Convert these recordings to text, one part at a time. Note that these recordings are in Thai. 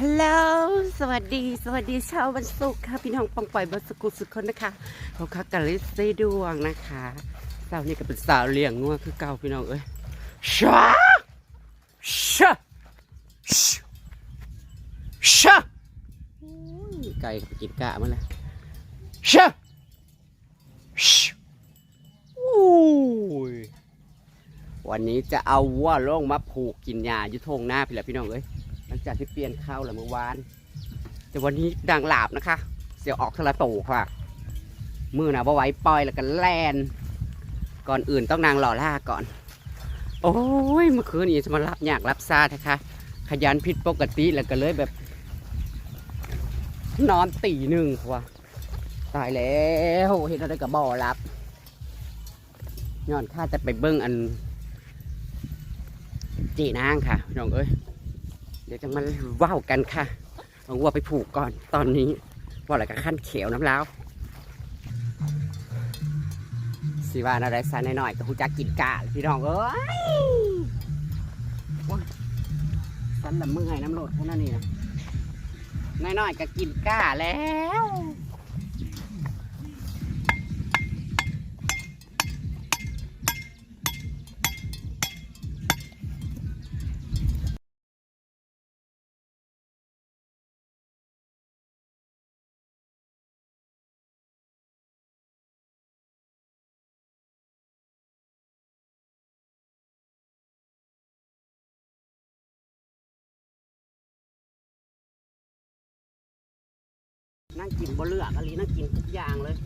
ฮัลโหล สวัสดี สวัสดีเช้าวันศุกร์ค่ะ พี่น้องปองปล่อยบัสกุลสุดคนนะคะเขาคักกันลิซีดวงนะคะสาวนี่ก็เป็นสาวเลี้ยงงัวคือเก่าพี่น้องเอ้ยชาชาชาชาอุ้ยไก่ก็ไปกินกะมันเลยชาชาอุ้ยวันนี้จะเอาวัวลงมาผูกกินหญ้าอยู่ทงหน้าพี่ละพี่น้องเอ้ย หลังจากที่เปลี่ยนข้าวแล้วเมื่อวาน แต่วันนี้ดังหลาบนะคะ เสียวออกทะละโตค่ะ มือหนาบไว้ปล่อยแล้วก็แลน ก่อนอื่นต้องนางหล่อล่าก่อน โอ้ยเมื่อคืนนี้จะมารับอยากรับซานะคะ ขยันผิดปกติแล้วก็เลยแบบ นอนตีหนึ่งว่ะตายแล้วเห็นอะไรกับบ่อรับย้อนข้าจะไปเบิ้งอัน จีนางค่ะน้องเอ้ย เดี๋ยวจะมาว่าวกันค่ะเอาวัวไปผูกก่อนตอนนี้ว่าอะไรกับขั้นเขียวน้ำล้าวสิว่าอะไรซะหน่อยๆก็หูจักกินกาพี่น้องเอ้ยโอ้ยสันละเมื่อยน้ำโหลดแค่นั้นนี่นะน้อยๆก็กินก้าแล้ว นั่งกินบ่เลือกอะไรนั่งกินทุกอย่างเลย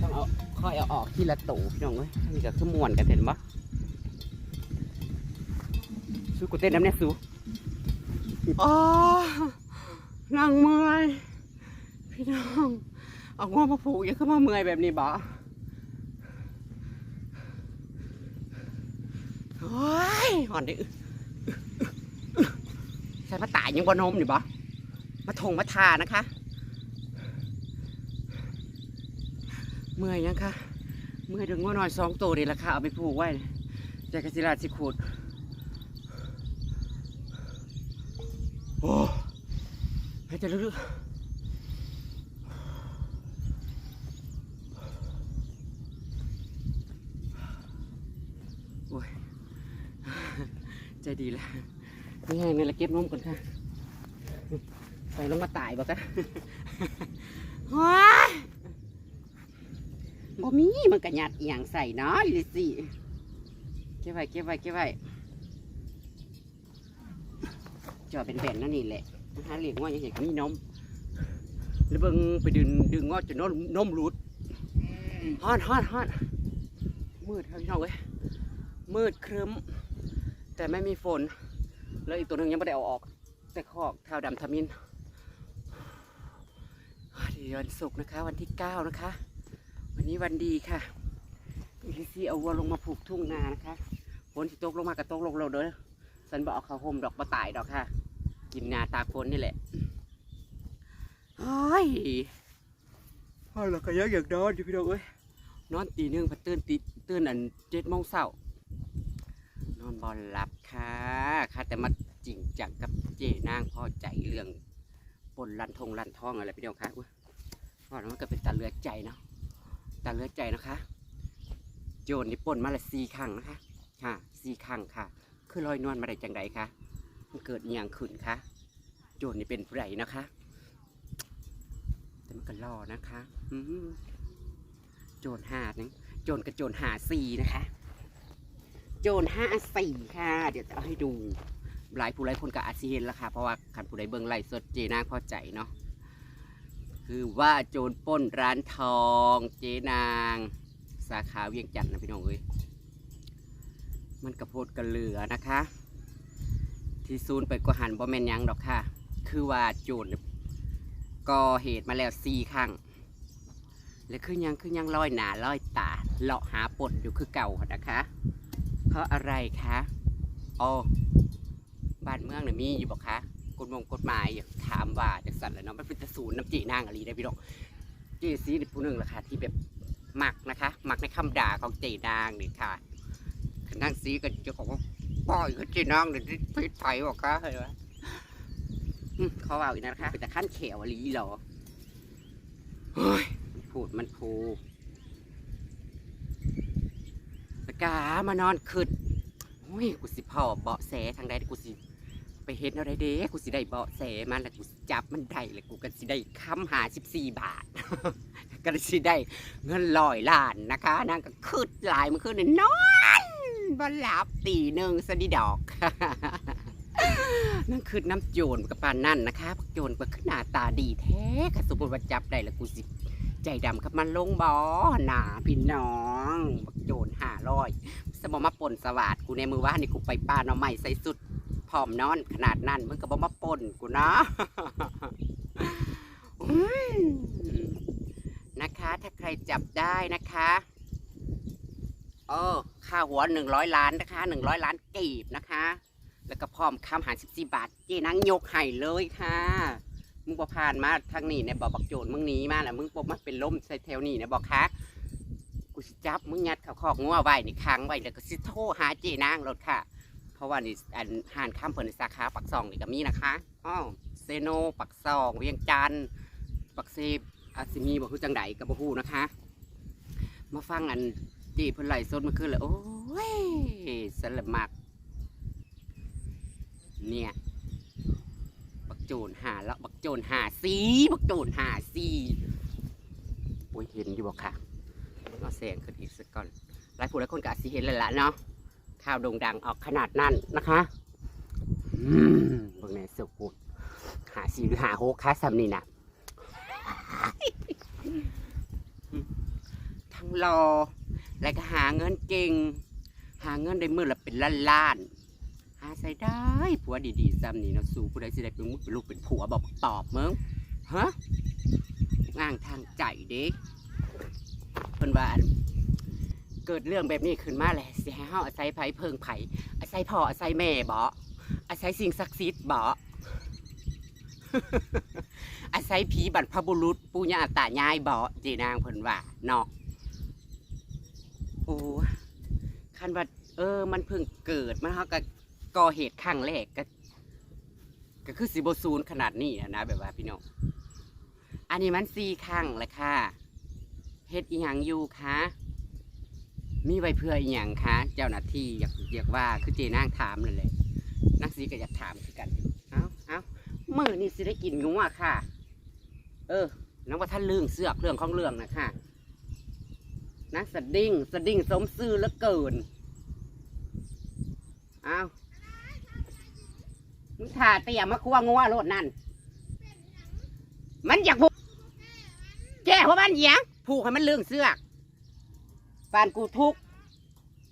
ต้องเอาค่อยเอาออกทีละตูพี่น้องเว้ยนี่ก็คือมวนกันเห็นปะสู้กูเต้นน้ำเนี่ยสู้อ๋อนั่งเมื่อย พี่น้องเอาง้อมาผูกอย่าขึ้นมาเมื่อยแบบนี้บ่โอ้ยหอนดิ ส่มาตายยังบนนมอยู่บ่มาทงมาทานะคะ เมื่อยยังคะเมื่อยเดึงว่าน้อยสองตัวนี่ราคาเอาไปผูกไว้ใจกสิราสิขูดโอ้ให้จลึกๆโอ้ยใจดีแล้ว ไม่แห้งเลยละเก็บนมก่อนค่ะใส่ลงมาตายบอกกันว้ายบ่มีมันกระยัดเอหย่างใส่นาะอีลิสิ เก็บไว้เก็บไว้เก็บไว้จอเป็นแบนนั่นนี่แหละหาเหลี้ยงว่าอย่างเห็นมีนมแล้วเบิ่งไปดึงดึงงอจนนมนมหลุดฮอนฮอนฮอนมืดครับพี่น้องเอ้ยมืดครึ้ม แต่ไม่มีฝน แล้วอีกตัวหนึ่งยังไม่ได้เอาออก แต่คอกเท้าดำทมินเดี๋ยววันศุกร์นะคะ วันที่เก้านะคะ วันนี้วันดีค่ะอีลิซี่เอาวัวลงมาผูกทุ่งนานะคะฝนที่ตกลงมากับตกลงเราเด้อสันบอกเอาเขาห่มดอกมาตายดอกค่ะ กินงาตากฝนนี่แหละเฮ้ยพ่อเราก็ยังอยากนอนอยู่พี่น้องเอ้ยนอนตีหนึ่งพัดตื่นตีตื่นอันเจ็ดโมงเช้าน อนบอลหลับค่ะค่ะแต่มาจริงจังกับเจนางพ่อใจเรื่องปนลันทงลันทองอะไรพี่น้องคะอุ๊ยพ่อแล้วมันก็เป็นตาเลือดใจเนาะตาเลือดใจนะคะ โจรนี่ปนมาละสี่ครั้งนะคะ ค่ะสี่ครั้งค่ะ คือลอยนวลมาได้จังไดคะมันเกิดอย่างขึ้นคะโจรนี่เป็นผู้ใดนะคะ แต่มันก็รอนะคะอืโจรหาดนึงโจรกับโจรหาสี่นะคะ โจรห้าสี่ค่ะ เดี๋ยวจะเอาให้ดู หลายผู้หลายคนก็อาจสิเห็นแล้วค่ะ เพราะว่าขันผู้ใดเบิ่งไลฟ์สดเจนางพอใจเนาะ คือว่าโจรป้นร้านทองเจนาง สาขาเวียงจันทน์นะพี่น้องเอ้ย มันกระโพดกระเหลือนะคะ ที่ซูนไปก็หันบ่แมนยังดอกค่ะ คือว่าโจรก่อเหตุมาแล้วสี่ครั้งและคือยังคือยังลอยหนาลอยตาเลาะหาปนอยู่คือเก่านะคะ ราะอะไรคะอ๋อบ้านเมืองเนี่ยมีอยู่บอกคะกฎมงกฎหมายอยากถามว่าจากสันแหล้วเนาะมันเป็นตะศูนย์น้ำจีนางอะไรได้พี่น้องเจซีนี่ผู้หนึ่งละค่ะที่แบบหมักนะคะหมักในคำด่าของเจนางนี่ค่ะนั่งซีก็เจ้าของว่าปล่อยก็จีน้องเดี๋ยวพิษไฟบอกคะเห็นไหมเขาเอาอีกนะคะเป็นแต่ขั้นเขียวอลีเหรอเฮ้ยพูดมันพูส กามานอนขึ้นโอ้ยกูสิพ่อเบาะแสทางใดกูสิไปเห็นอะไรเด้กูสิได้เบาะแสมันแล้วกูสิจับมันได้แล้วกูก็สิได้ค้ำหาสิบสี่บาท ก็สิได้เงินลอยล้านนะคะนางก็คืดหลายมันคืนนอนบ่หลับตีหนึ่งสดิดอก นั่นคือน้ำโจรกับปานนั่นนะคะพวกโจรก็ขึ้นหน้าตาดีแท้ค่ะสมมติว่าจับได้แล้วกูสิ ใจดำกับมันลงบ่อหนาพี่น้อง อยสมมาปนสวัสดกูในมือว่านี่กูไปป้าหน่อใหม่ใส่สุดผอมนอนขนาดนั้นมึงก็บ่มาปนกูนะนะคะ ถ้าใครจับได้นะคะเออค่าหัวหนึ่งร้อยล้านนะคะหนึ่งร้อยล้านกีบนะคะ แล้วก็พร้อมคำหารสิบสี่บาทเจนังยกให้เลยค่ะมึงบ่ผ่านมาทางนี้เนี่ยบอกบักโจรมึงหนีมาแล้วมึงบ่มาเป็นล่มใส่แถวนี้เนี่ยบอกคะ กูสิจับมึงยัดเขาคอกงัวไว้นี่ค้างไว้แล้วก็สิโทรหาเจนางรถค่ะ เพราะว่านี่อันหานข้ามเพิ่นสาขาปักซองนี่ก็มีนะคะอ้าวเซโนปักซอง เวียงจันทน์ปักเซบอาซิมีบ่ฮู้จังใดก็บ่ฮู้นะคะ มาฟังอันเจีเพิ่นไล่สดเมื่อคืนเลยโอ้ยสลับมักเนี่ยบักโจรหาแล้วบักโจรหาสีบักโจรหาสีโอ้ยเห็นอยู่บ่ค่ะ เอาแสงขึ้นอีกสักก่อนหลายผู้หลายคนก็อาจสิเห็นแล้วล่ะเนาะข่าวโด่งดังออกขนาดนั้นนะคะบิ่งแน่สุกุดหาสีหรือหาโฮค้าซ้ำนี่นะทั้งรอ และก็หาเงินเก่ง หาเงินได้มือละเป็นล้านล้านๆหาใส่ได้ผัวดีๆซ้ำนี่เนาะสู่ผู้ใดสิได้เป็นมุกเป็นลูกเป็นผัวบอกตอบมึงฮะง่างทางใจเด็ก เพิ่นว่าเกิดเรื่องแบบนี้ขึ้นมาแหละสิให้เฮาอาศัยไผเพิงไผอาศัยพ่ออาศัยแม่บ่อาศัยสิ่งศักดิ์สิทธิ์บ่อาศัยผีบรรพบุรุษปู่ย่าตายายบ่เจนางเพิ่นว่าเนาะโอ้คันว่าเออ มันเพิ่งเกิดมันเขาก็ก่อเหตุครั้งแรกก็ก็คือสิบศูนย์ขนาดนี้นะแบบว่าพี่น้อง อันนี้มันสี่ครั้งเลยค่ะ เฮ็ดอีหยังอยู่คะมีไว้เพื่ออีหยังคะเจ้าหน้าที่อยากอยากว่าคือเจนางถามนั่นแหละนักสีก็อยากถามคือกันเอาเอามือนี่สิได้กินงัวค่ะ เออนักว่าท่านเรื่องเสือกเรื่องของเรื่องนะค่ะนะสดิ้งสดิ้งสมซื่อเหลือเกินเอามึงถ่าเตี่ยมาคั่วงัวโลดนั่น มันอยากบุกแก้เพราะมันเหยียง ผูกให้มันเรื่องเสือกฟานกูทุกข์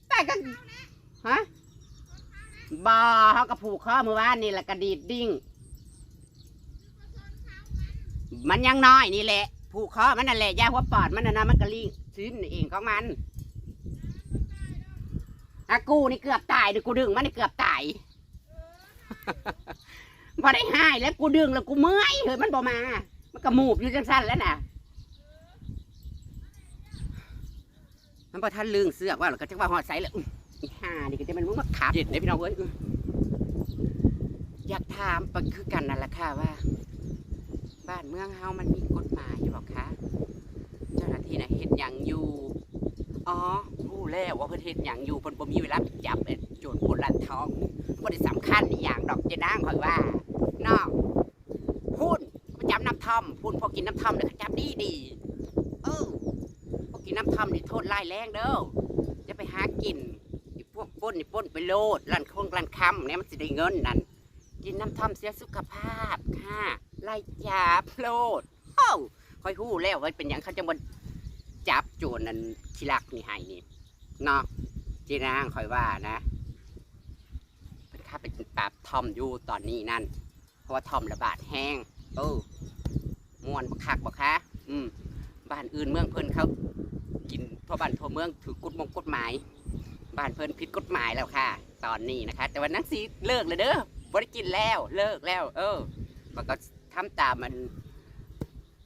แต่ก็ฮะบอเขาก็ผูกข้อมือว่านนี่แหละกระดีดดิ้งมันยังน้อยนี่แหละ ผูกคอมันนั่นแหละยาหัวปอดมันน่ะนะมันกระลิงชิ้นเองของมันอากูนี่เกือบตายดี๋ยวกูดึงมันนี่เกือบตายพอได้หายแล้วกูดึงแล้วกูเมื่อยเฮ้ยมันบ่มา มันก็มูบอยู่จังสั้นแล้วน่ะ มันพอท่านลืงเสื้อกว่าเราก็จะว่าหอดใสเลยอุ๊ยอีห่านี่ก็จะมันมึงมาขับเด็ดเลยพี่น้องเอ้ยอุ๊ยอยากถามไปคือกันนั่นแหละค่ะว่า บ้านเมืองเฮามันมีกฎหมายอยู่บอกคะเจ้าหน้าที่น่ะเฮ็ดหยังอยู่อ๋อรู้แล้วว่าเพิ่นเฮ็ดหยังอยู่เพิ่นบ่มีเวลาไปจับไอ้โจรปล้นร้านทองบ่ได้สำคัญอีหยังดอกเจนางข่อยว่าเนาะพุ่นมาจับน้ำท่อมพุ่นพอกินน้ำท่อมแล้วก็จับดีดีๆเออพอ กินน้ำท่อมนี่โทษร้ายแรงเด้อจะไปหากินไอ้พวกป้นนี่ป้นไปโลดร้านคงร้านคำเนี่ยมันสิได้เงินนั่นกินน้ำท่อมเสียสุขภาพค่ะไล่จับโลดเอ้าคอยหู้แล้วว่าเป็นอย่างเขาจะมาจับโจรนั่นขี้ลักนี่ให้นี่เนาะจีนางคอยว่านะเป็นข้าเป็นปราบทอมอยู่ตอนนี้นั่น เพราะว่าทอมระบาดแห้งเออมวนบักคักบักคะอืมบ้านอื่นเมืองเพิ่นเขา ทั่วบ้านทั่วเมืองถือกฎมงกฎหมาย บ้านเพิ่นผิดกฎหมายแล้วค่ะ ตอนนี้นะคะ แต่วันนั้นสิเลิกเลยเด้อบ่ได้กินแล้วเลิกแล้ว เออ มันก็ทำตามมัน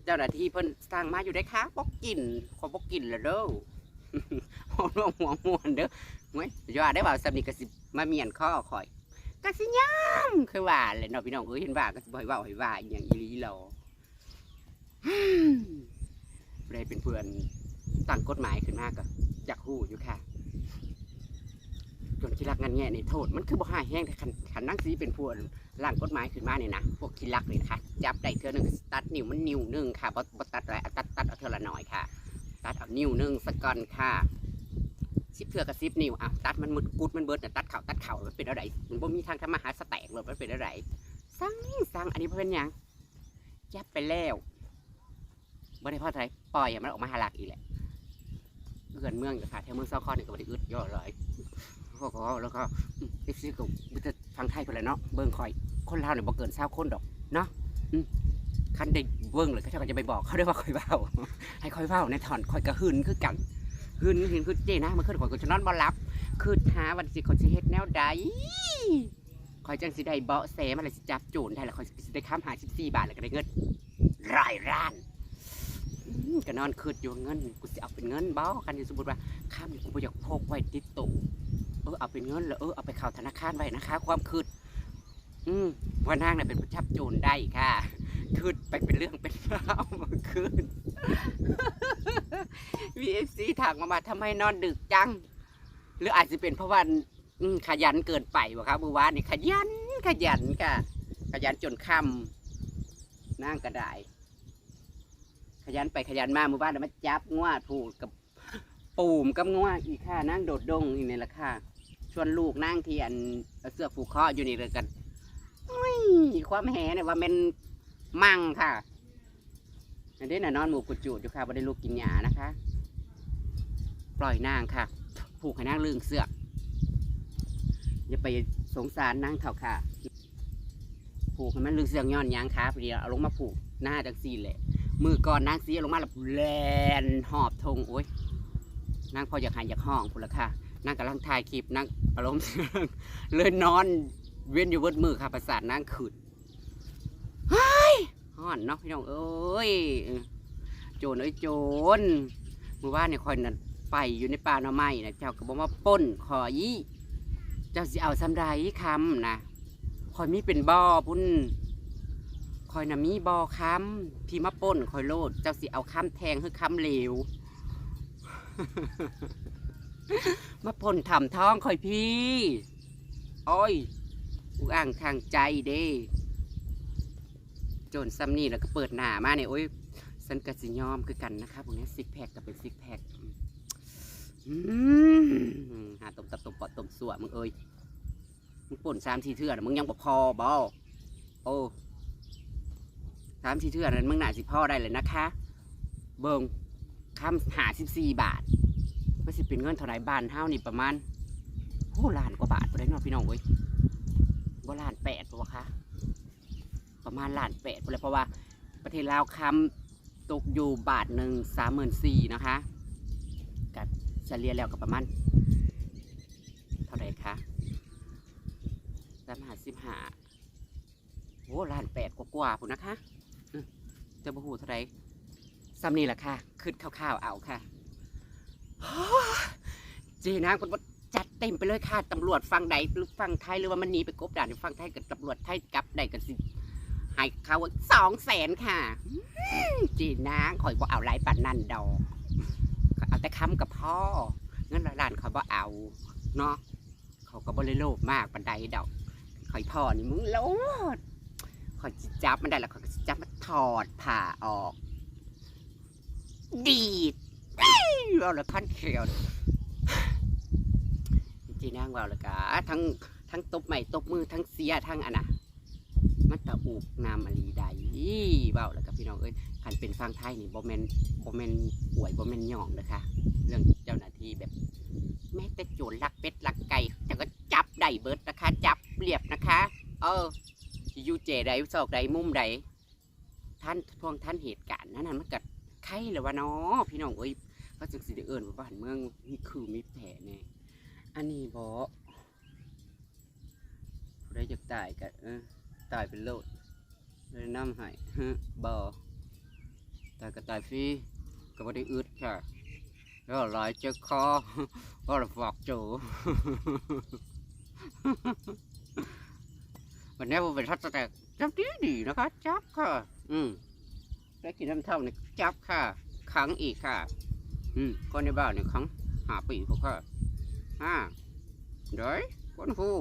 เจ้าหน้าที่เพิ่นสร้างมาอยู่ได้ค่ะบ่กินขอบ่กินแล้วเด้อหัวร่วงหัวมวนเด้อเว้ยย่าได้ว่าสำนีก็สิมาเมียนข้อข่อยกะสิยามคือว่าเลยเนาะพี่น้องเอ้ยเห็นว่าก็สิบ่ให้เว้าให้ว่าอย่างอีหลีหรอบ่ได้เป็นเพื่อน ตั้งกฎหมายขึ้นมาก็อยากฮู้อยู่ค่ะ จนขี้รักงันแง่นี่โทษ มันคือบ่หายแห้งแต่คันคันนั่งสีเป็นผู้ร่างกฎหมายขึ้นมาเนี่ยนะพวกขี้รักนี่นะคะจับได้เท่อหนึ่งตัดนิ้วมันนิ้วหนึ่งค่ะบ่บ่ตัดอะไรตัดตัดเอาเทื่อละหน่อยค่ะ ตัดเอานิ้วหนึ่งสักก่อนค่ะสิบเทื่อกับสิบนิ้วอะตัดมันมึดกุดมันเบิดน่ะตัดเข่าตัดเข่ามันเป็นอะไรมันบ่มีทางทำมาหาสแต็กเลยมันเป็นอะไรสั่งสั่งอันนี้บ่เป็นยังจับไปแล้วบ่ได้พ่อใจปล่อยมันออกมาหาหลักอีกแหละ เกินเมืองค่ะแถวเมืองเซาคอนนี่ก็บ่ได้อึดย่อเลยแล้วก็แล้วก็เอฟซีก็มันจะฟังไทยไปแล้วเนาะเบิ่งคอยคนลาวเนี่ยบ่เกินเศร้าคนดอกเนาะคันได้เบิ่งเลยเขาเจ้าก็จะไปบอกเขาได้ว่าคอยเว้าให้คอยเว้าในถอนคอยกระหึนคือกันหึนหึนคือเจนะมันขึ้นคอยก็จะนอนบ่หลับคือหาวันสิคอยสิเฮ็ดแนวใดคอยจังสิได้เบาะแสมาเลยสิจับโจรได้แล้วคอยสิได้ค้ำหา14บสี่บาทแล้วก็ได้เงินรายร้าน ก็นอนคืดอยู่เงินกูสิเอาเป็นเงินบ่คันที่สมมติว่าข้ามกูบ่อยากพกไว้ติดตู้เออเอาเป็นเงินแล้วเออเอาไปเข้าธนาคารไว้นะคะ ความคืดอืมว่านางน่ะเป็นผู้ชับโจรได้ค่ะคืดไปเป็นเรื่องเป็นราวมาคืนวีเอฟซีถามมาว่าทำไมนอนดึกจัง หรืออาจจะเป็นเพราะว่าขยันเกินไปวะครับเมื่อวานนี่ขยันขยันค่ะ ขยันจนค่ำนั่งก็ได้ ขยันไปขยันมาเมื่อวานน่ะมาจับงวดผูกกับปูมกับงัวอีกค่ะนั่งโดดดงอีกนี่แหละค่ะ ชวนลูกนั่งทียนเอาเสื้อผูกคออยู่นี่เลยกันอุ้ยความแหเนี่ยว่าเป็นมั่งค่ะอันนี้น่ะนอนหมูกุดจูดอยู่ค่ะบ่ได้ลูกกินหยานะคะ ปล่อยนางค่ะ ผูกให้นางลืงเสืออย่าไปสงสารนางเถ่าค่ะ ผูกให้มันลืงเสือย้อนยางค่ะพอดีเอาลงมาผูกหน้าจังซีแหละ มือก่อนนางซีเอาลงมาแล้วแลนหอบธงโอ้ยนางพออยากหายอยากห้องพุ่นละค่ะนางกำลังถ่ายคลิปนางอารมณ์เลยนอนเว้นอยู่เบิดมือค่ะประสาทนางขืดเฮ้ยห่อนเนาะพี่น้องเอ้ยโจรเอ้ยโจรมือว่าเนี่ยคอยนั่นไปอยู่ในป่าหน่อไม้นะเจ้าก็บอกว่าป้นขอยี่เจ้าสิเอาสำไรคำนะคอยมีเป็นบ่อพุ่น อยน่ะมีบ่อค้ำพี่มาปล้นคอยโลด เจ้าสิเอาค้ำแทงคือค้ำเหลว มาพ่นทำท้องคอยพี่อ้ยอุอ่างทางใจเด้จนซัมนี่แล้วก็เปิดหน้ามาเนี่ยโอ้ยสันกสิยอมคือกันนะคะพวกนี้ซิกแพคกับเป็นซิกแพคหาตบตับตบปอดตบสวมึงเอ้ยมึงป่นสามทีเทื่อนมึงยังบ่พอบอโอ้ สามทีเทื่อนั้นมึงหนาสิพ่อได้เลยนะคะ เบิงคำหาสิบสี่บาทก็สิเป็นเงินเท่าไหร่บ้านเฮานี่ประมาณโอ้ล้านกว่าบาทไปได้เนาะพี่น้องเว้ยว่าล้านแปดปะวะคะประมาณล้านแปดไปเลยเพราะว่า ประเทศลาวคำตกอยู่บาทหนึ่งสามหมื่นสี่นะคะกับเฉลี่ยแล้วก็ประมาณเท่าไหร่คะสามหาสิบห้าโอ้ล้านแปดกว่าๆพุ่นนะคะ อืมจะบ่หูเท่าไรซ้ำนี่แหละค่ะขึ้นข้าวๆเอาค่ะ เจนางคนว่จัดเต็มไปเลยค่ะตำรวจฟังใดหรือฟังไทยหรือว่ามันหนีไปกบด่านฟังไทยกับตำรวจไทยกลับใดกันสิให้เขาสองแสนค่ะอืมเจนางคอยบ่เอาไรปันนั่นดอกเอาแต่คำกับพ่อเงินร้อยล้านเขาบ่เอาเนาะเขาก็บ่เลยโลภมากปันใดดอกคอยพ่อนี่มึงโลด คอยจับมันได้แล้วคอยจับมันถอดผ่าออก ดีดเอาละพันเขียวจีนางว่าละกะทั้งทั้งตบใหม่ตบมือทั้งเสียทั้งอันน่ะมันตะอูกนามอลีใดเบาแล้วกับพี่น้องเอ้ยคันเป็นฟังไทยนี่บ่แมนบ่แมนป่วยบ่แมนหย่องนะคะเรื่องเจ้าหน้าที่แบบ แม้แต่โจรลักเป็ดลักไก่แต่ก็จับได้เบิดนะคะ จับเรียบนะคะ เออ สิอยู่เจใดซอกใดมุมใดท่านพวงท่านเหตุการณ์นั้นน่ะมันกัดไข่เลยวะเนาะพี่น้องเอ้ยเขาจึงสิได้เอิญว่าบ้านเมืองมีคือมีแผลแน่อันนี้บอผู้ใดอยากตายก็เออตายเป็นโลดเลยน้ำให้ฮะบอตายก็ตายฟรีก็ไม่ได้อึดค่ะแล้วหลายเจ้าคอก็ระฟอกโจ วันนี้ผมเป็นทัศแตกจับดีดีนะคะจับค่ะ อืมได้กินน้ำเท่านี่จับค่ะขังอีกค่ะ อืมคนในบ้านเนี่ยขังหาปีพวกค่ะอ่าเดี๋ยคนผู้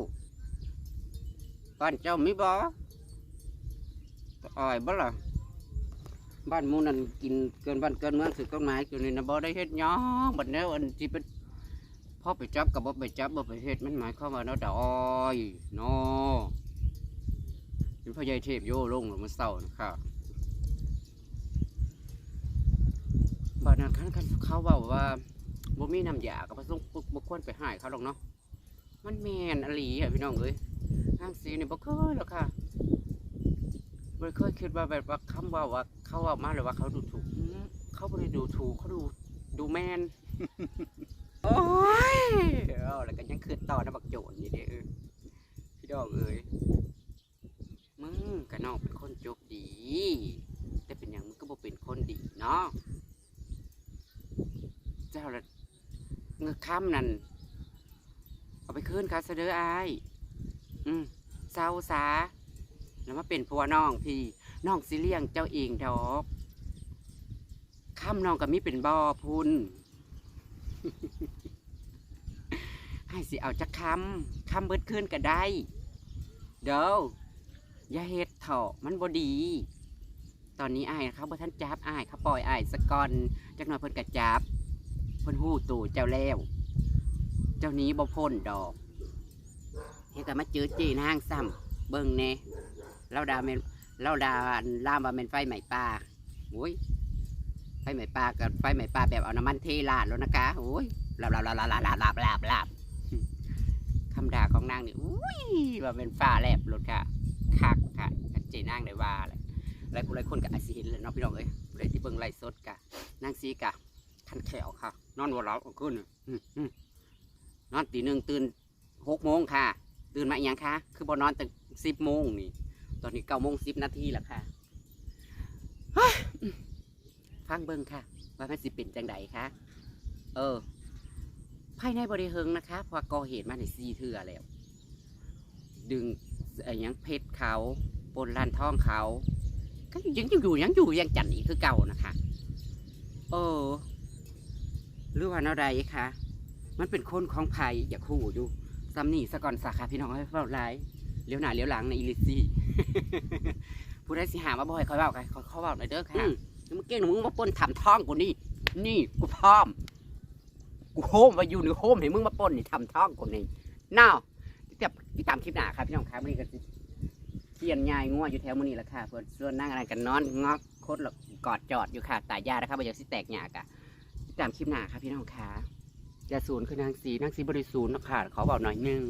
บ้านเจ้ามีบ่อ้อยบ่ล่ะบ้านมูนั่นกินเกินบ้านเกินเมืองถือกฎหมายอยู่นี่นบ่ได้เฮ็ดหยังบัดนี้อันที่เป็นพ่อไปจับกับบ่ไปจับบ่ไปเฮ็ดมันหมายความว่าเนาะดอยเนาะ เป็นพ่อใหญ่เทพโยลงแล้วมันเศร้านะครับบ้านนั้นคันคันเขาว้าว่าบ่มีน้ำยาก็บ่ต้องบ่ควรไปหายเขาหรอกเนาะมันแมนอหลีอะพี่น้องเอ้ยทางสีนี่บ่เคยหรอกค่ะไม่เคยคิดว่าแบบว่าคำว่าว่าเขาว่ามาหรือว่าเขาดูถูกเขาไม่ได้ดูถูกเขาดูดูแมนโอ้ยเอาแล้วก็ยังคืนต่อนะบักโจนนี่เด้อพี่ดอกเอ้ย กับน้องเป็นคนจบดี แต่เป็นอย่างมึงก็บ่เป็นคนดีเนาะเจ้าละเงือกค่ำนั่นเอาไปคืนเขาเสดออายอืมเศร้าซาแล้วมาเป็นผัวน้องพี่น้องสิเลี้ยงเจ้าเองดอกข้ามน้องกับมิเป็นบ่อพุนให้สิเอาจักคำคำเบิดขึ้นก็ได้ เด้อ อย่าเฮ็ดเถอะมันบ่ดี ตอนนี้อ้ายเขาบ่ทันจับอ้ายเขาปล่อยอ้ายสะกอนจักหน่อยเพิ่นก็จับเพิ่นฮู้ตู่เจ้าแล้ว เจ้านี้บ่พ้นดอกเฮ็ดก็มาเจอเจนางซ้ำเบิ่งแน่เราดาเมนเราดาล่ามว่าเป็นไฟไหม้ป่าโอ้ยไฟไหม้ป่ากับไฟไหม้ป่าแบบเอาน้ำมันเทลาดแล้วนะคะโอ้ยลาบลาบลาบลาบลาบลาบลาบลาบลาบคำด่าของนางนี่อุ้ยว่าเป็นฟ้าแลบรถค่ะ คักค่ะเจนางได้ว่าเลยหลายคนหลายคนก็อาจสิเห็นเลยเนาะพี่น้องเอ้ยผู้ใดที่เบิ่งไลฟ์สดกะนางซีกะคันแขวค่ะ นอนวัวเราขึ้นนอนตีหนึ่งตื่นหกโมงค่ะ ตื่นมาอีกยังค่ะ คือบอนอนตั้งสิบโมงนี่ ตอนนี้เก้าโมงสิบนาทีแล้วค่ะฟังเบิ่งค่ะ ว่ามันสิเป็นจังไดคะเออภายในบริเฮงนะคะ พอก่อเหตุมาในซีเทือแล้ว ดึง ไอ้หยังเพชรเขาปนลานทองเขาก็ยังอยู่ยังอยู่ยังจันอีกคือเก่านะคะเออหรือว่าแนวใดคะมันเป็นคนของภัยอย่าคู่อยู่ซัมนี่สะก่อนสาขาพี่น้องให้เฝ้าไลฟ์เลี้ยวหน้าเลี้ยวหลังในอีลิซี่ผู้ใดสิหามาบ่อยคอยเบากันคอยเขาเบาหน่อยเด้อค่ะมึงเก่งนะมึงมาปล้นทำท้องกูนี่ นี่กูพร้อม กูโฮมมาอยู่ในโฮมให้มึงมาปล้นนี่ทำท้องกูนี่น่าว เดี๋ยวที่ตามคลิปหน้าครับพี่น้องครับมันนี้ก็สิเขียนยายงัวอยู่แถวมือนี่แหละค่ะเพื่อนส่วนนั่งอะไรกันนอนงอกโคตรหลบกอดจอดอยู่ค่ะตายยานะครับมันจะสิแตกหยากอะติดตามคลิปหน้าครับพี่น้องค่ะอยาศูนย์คือนางสีนางสีบริศูนย์นะค่ะขอบอกหน่อยหนึง